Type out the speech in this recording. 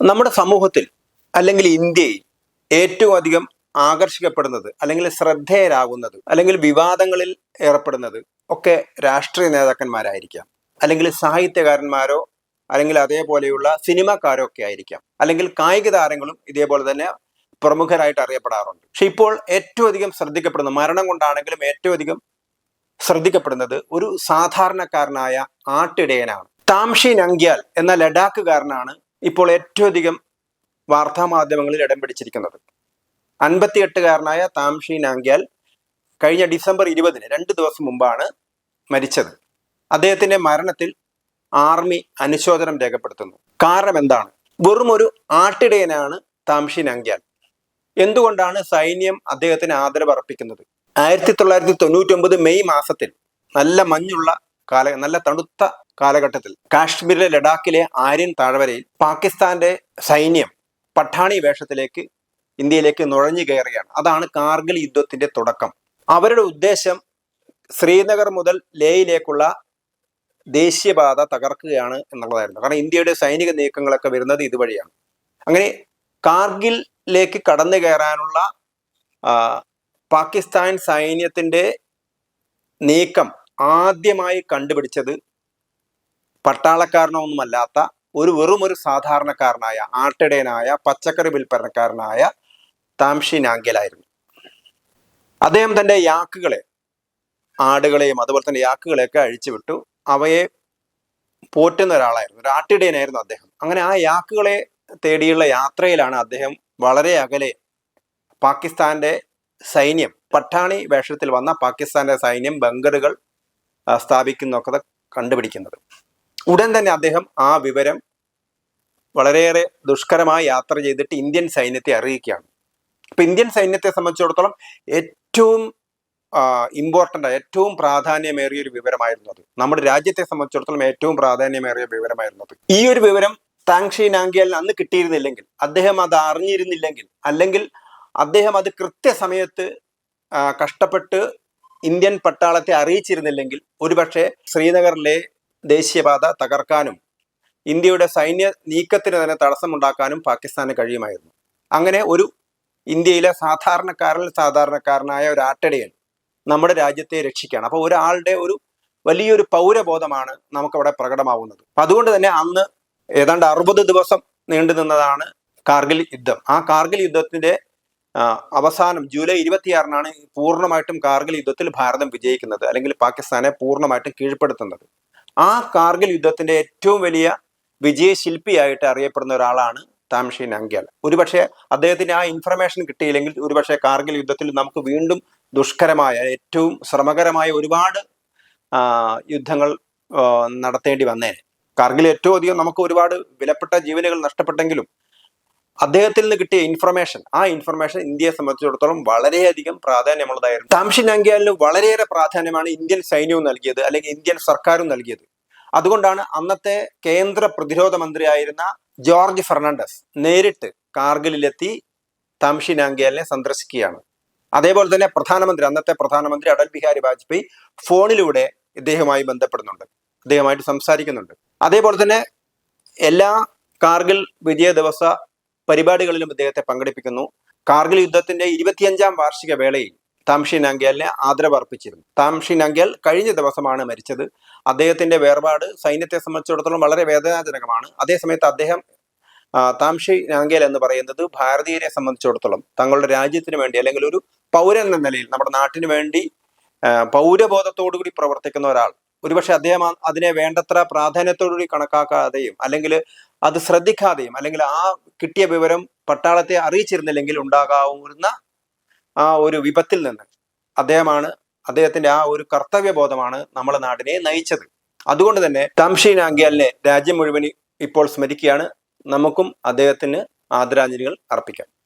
നമ്മുടെ സമൂഹത്തിൽ അല്ലെങ്കിൽ ഇന്ത്യയിൽ ഏറ്റവും അധികം ആകർഷിക്കപ്പെടുന്നത് അല്ലെങ്കിൽ ശ്രദ്ധേയരാകുന്നത് അല്ലെങ്കിൽ വിവാദങ്ങളിൽ ഏർപ്പെടുന്നത് ഒക്കെ രാഷ്ട്രീയ നേതാക്കന്മാരായിരിക്കാം. അല്ലെങ്കിൽ സാഹിത്യകാരന്മാരോ അല്ലെങ്കിൽ അതേപോലെയുള്ള സിനിമാക്കാരോ ഒക്കെ ആയിരിക്കാം. അല്ലെങ്കിൽ കായിക താരങ്ങളും ഇതേപോലെ തന്നെ പ്രമുഖരായിട്ട് അറിയപ്പെടാറുണ്ട്. പക്ഷെ ഇപ്പോൾ ഏറ്റവും അധികം ശ്രദ്ധിക്കപ്പെടുന്നത് മരണം കൊണ്ടാണെങ്കിലും ഏറ്റവും അധികം ശ്രദ്ധിക്കപ്പെടുന്നത് ഒരു സാധാരണക്കാരനായ ആട്ടിടയനാണ്. താംഷി നങ്ക്യാൽ എന്ന ലഡാക്കുകാരനാണ് ഇപ്പോൾ ഏറ്റവും അധികം വാർത്താമാധ്യമങ്ങളിൽ ഇടം പിടിച്ചിരിക്കുന്നത്. അൻപത്തിയെട്ടുകാരനായ താംഷി നാങ്ക്യാൽ കഴിഞ്ഞ ഡിസംബർ ഇരുപതിന് രണ്ട് ദിവസം മുമ്പാണ് മരിച്ചത്. അദ്ദേഹത്തിന്റെ മരണത്തിൽ ആർമി അനുശോചനം രേഖപ്പെടുത്തുന്നു. കാരണം എന്താണ്? വെറും ഒരു ആട്ടിടയനാണ് താംഷി നാങ്ക്യാൽ എന്തുകൊണ്ടാണ് സൈന്യം അദ്ദേഹത്തിന് ആദരവ് അർപ്പിക്കുന്നത്? ആയിരത്തി തൊള്ളായിരത്തി തൊണ്ണൂറ്റി ഒമ്പത് മെയ് മാസത്തിൽ നല്ല മഞ്ഞുള്ള കാല നല്ല തണുത്ത കാലഘട്ടത്തിൽ. കാശ്മീരിലെ ലഡാക്കിലെ ആര്യൻ താഴ്വരയിൽ പാകിസ്ഥാന്റെ സൈന്യം പട്ടാണി വേഷത്തിലേക്ക് ഇന്ത്യയിലേക്ക് നുഴഞ്ഞു കയറുകയാണ്. അതാണ് കാർഗിൽ യുദ്ധത്തിന്റെ തുടക്കം. അവരുടെ ഉദ്ദേശം ശ്രീനഗർ മുതൽ ലേയിലേക്കുള്ള ദേശീയപാത തകർക്കുകയാണ് എന്നുള്ളതായിരുന്നു. കാരണം ഇന്ത്യയുടെ സൈനിക നീക്കങ്ങളൊക്കെ വരുന്നത് ഇതുവഴിയാണ്. അങ്ങനെ കാർഗിലേക്ക് കടന്നു കയറാനുള്ള പാകിസ്ഥാൻ സൈന്യത്തിന്റെ നീക്കം ആദ്യമായി കണ്ടുപിടിച്ചത് പട്ടാളക്കാരനൊന്നുമല്ലാത്ത ഒരു വെറും ഒരു സാധാരണക്കാരനായ ആട്ടിടയനായ പച്ചക്കറി വിൽപ്പനക്കാരനായ താംഷി നാങ്കലായിരുന്നു അദ്ദേഹം തന്റെ യാക്കുകളെ ആടുകളെയും അതുപോലെ തന്നെ യാക്കുകളെയൊക്കെ അഴിച്ചുവിട്ടു. അവയെ പോറ്റുന്ന ഒരാളായിരുന്നു ഒരു ആട്ടിടയനായിരുന്നു അദ്ദേഹം. അങ്ങനെ ആ യാക്കുകളെ തേടിയുള്ള യാത്രയിലാണ് അദ്ദേഹം വളരെ അകലെ പാകിസ്ഥാന്റെ സൈന്യം പട്ടാണി വേഷത്തിൽ വന്ന പാകിസ്ഥാന്റെ സൈന്യം ബങ്കറുകൾ സ്ഥാപിക്കുന്നൊക്കെ കണ്ടുപിടിക്കുന്നത്. ഉടൻ തന്നെ അദ്ദേഹം ആ വിവരം വളരെയേറെ ദുഷ്കരമായ യാത്ര ചെയ്തിട്ട് ഇന്ത്യൻ സൈന്യത്തെ അറിയിക്കുകയാണ്. ഇപ്പൊ ഇന്ത്യൻ സൈന്യത്തെ സംബന്ധിച്ചിടത്തോളം ഏറ്റവും ഇമ്പോർട്ടന്റ് ഏറ്റവും പ്രാധാന്യമേറിയ ഒരു വിവരമായിരുന്നു അത്. നമ്മുടെ രാജ്യത്തെ സംബന്ധിച്ചിടത്തോളം ഏറ്റവും പ്രാധാന്യമേറിയ വിവരമായിരുന്നു അത്. ഈ ഒരു വിവരം താങ്ഷി നാങ്കിയാലിന് അന്ന് കിട്ടിയിരുന്നില്ലെങ്കിൽ അദ്ദേഹം അത് അറിഞ്ഞിരുന്നില്ലെങ്കിൽ അല്ലെങ്കിൽ അദ്ദേഹം അത് കൃത്യസമയത്ത് കഷ്ടപ്പെട്ട് ഇന്ത്യൻ പട്ടാളത്തെ അറിയിച്ചിരുന്നില്ലെങ്കിൽ ഒരുപക്ഷെ ശ്രീനഗറിലെ ദേശീയപാത തകർക്കാനും ഇന്ത്യയുടെ സൈന്യ നീക്കത്തിന് തന്നെ തടസ്സമുണ്ടാക്കാനും പാകിസ്ഥാന് കഴിയുമായിരുന്നു. അങ്ങനെ ഒരു ഇന്ത്യയിലെ സാധാരണക്കാരിൽ സാധാരണക്കാരനായ ഒരു ആട്ടടിയൻ നമ്മുടെ രാജ്യത്തെ രക്ഷിക്കുകയാണ്. അപ്പോൾ ഒരാളുടെ ഒരു വലിയൊരു പൗരബോധമാണ് നമുക്കവിടെ പ്രകടമാവുന്നത്. അതുകൊണ്ട് തന്നെ അന്ന് ഏതാണ്ട് അറുപത് ദിവസം നീണ്ടു നിന്നതാണ് കാർഗിൽ യുദ്ധം. ആ കാർഗിൽ യുദ്ധത്തിന്റെ അവസാനം ജൂലൈ ഇരുപത്തിയാറിനാണ് പൂർണമായിട്ടും കാർഗിൽ യുദ്ധത്തിൽ ഭാരതം വിജയിക്കുന്നത് അല്ലെങ്കിൽ പാകിസ്ഥാനെ പൂർണമായിട്ടും കീഴ്പ്പെടുത്തുന്നത്. ആ കാർഗിൽ യുദ്ധത്തിന്റെ ഏറ്റവും വലിയ വിജയശില്പിയായിട്ട് അറിയപ്പെടുന്ന ഒരാളാണ് താംഷി നങ്ക്യാൽ. ഒരുപക്ഷെ അദ്ദേഹത്തിന് ആ ഇൻഫർമേഷൻ കിട്ടിയില്ലെങ്കിൽ ഒരുപക്ഷെ കാർഗിൽ യുദ്ധത്തിൽ നമുക്ക് വീണ്ടും ദുഷ്കരമായ ഏറ്റവും ശ്രമകരമായ ഒരുപാട് യുദ്ധങ്ങൾ നടത്തേണ്ടി വന്നേനെ. കാർഗിൽ ഏറ്റവും അധികം നമുക്ക് ഒരുപാട് വിലപ്പെട്ട ജീവനുകൾ നഷ്ടപ്പെട്ടെങ്കിലും അദ്ദേഹത്തിൽ നിന്ന് കിട്ടിയ ഇൻഫർമേഷൻ ആ ഇൻഫർമേഷൻ ഇന്ത്യയെ സംബന്ധിച്ചിടത്തോളം വളരെയധികം പ്രാധാന്യമുള്ളതായിരുന്നു. താംഷി നങ്ക്യാലിന് വളരെയേറെ പ്രാധാന്യമാണ് ഇന്ത്യൻ സൈന്യവും നൽകിയത് അല്ലെങ്കിൽ ഇന്ത്യൻ സർക്കാരും നൽകിയത്. അതുകൊണ്ടാണ് അന്നത്തെ കേന്ദ്ര പ്രതിരോധ മന്ത്രിയായിരുന്ന ജോർജ് ഫെർണാണ്ടസ് നേരിട്ട് കാർഗിലിലെത്തി താംഷി നാംഗ്യാലിനെ സന്ദർശിക്കുകയാണ്. അതേപോലെ തന്നെ പ്രധാനമന്ത്രി അന്നത്തെ പ്രധാനമന്ത്രി അടൽ ബിഹാരി വാജ്പേയി ഫോണിലൂടെ ഇദ്ദേഹവുമായി ബന്ധപ്പെടുന്നുണ്ട്. ഇദ്ദേഹമായിട്ട് സംസാരിക്കുന്നുണ്ട്. അതേപോലെ തന്നെ എല്ലാ കാർഗിൽ വിജയ ദിവസ പരിപാടികളിലും ഇദ്ദേഹത്തെ പങ്കെടുപ്പിക്കുന്നു. കാർഗിൽ യുദ്ധത്തിന്റെ ഇരുപത്തിയഞ്ചാം വാർഷിക വേളയിൽ താംഷി അങ്കേലിനെ ആദരവ് അർപ്പിച്ചിരുന്നു താംഷി നാങ്ക്യാൽ കഴിഞ്ഞ ദിവസമാണ് മരിച്ചത്. അദ്ദേഹത്തിന്റെ വേർപാട് സൈന്യത്തെ സംബന്ധിച്ചിടത്തോളം വളരെ വേദനാജനകമാണ്. അതേസമയത്ത് അദ്ദേഹം താംഷി നാങ്കേൽ എന്ന് പറയുന്നത് ഭാരതീയരെ സംബന്ധിച്ചിടത്തോളം തങ്ങളുടെ രാജ്യത്തിന് വേണ്ടി അല്ലെങ്കിൽ ഒരു പൗരൻ എന്ന നിലയിൽ നമ്മുടെ നാട്ടിന് വേണ്ടി പൗരബോധത്തോടുകൂടി പ്രവർത്തിക്കുന്ന ഒരാൾ. ഒരുപക്ഷെ അദ്ദേഹം അതിനെ വേണ്ടത്ര പ്രാധാന്യത്തോടുകൂടി കണക്കാക്കാതെയും അല്ലെങ്കിൽ അത് ശ്രദ്ധിക്കാതെയും അല്ലെങ്കിൽ ആ കിട്ടിയ വിവരം പട്ടാളത്തെ അറിയിച്ചിരുന്നില്ലെങ്കിൽ ഉണ്ടാകാവുന്ന ആ ഒരു വിപത്തിൽ നിന്ന് അദ്ദേഹമാണ് അദ്ദേഹത്തിന്റെ ആ ഒരു കർത്തവ്യബോധമാണ് നമ്മളെ നാടിനെ നയിച്ചത്. അതുകൊണ്ട് തന്നെ തംഷീൻ ആംഗ്യാലിനെ രാജ്യം മുഴുവൻ ഇപ്പോൾ സ്മരിക്കുകയാണ്. നമുക്കും അദ്ദേഹത്തിന് ആദരാഞ്ജലികൾ അർപ്പിക്കാം.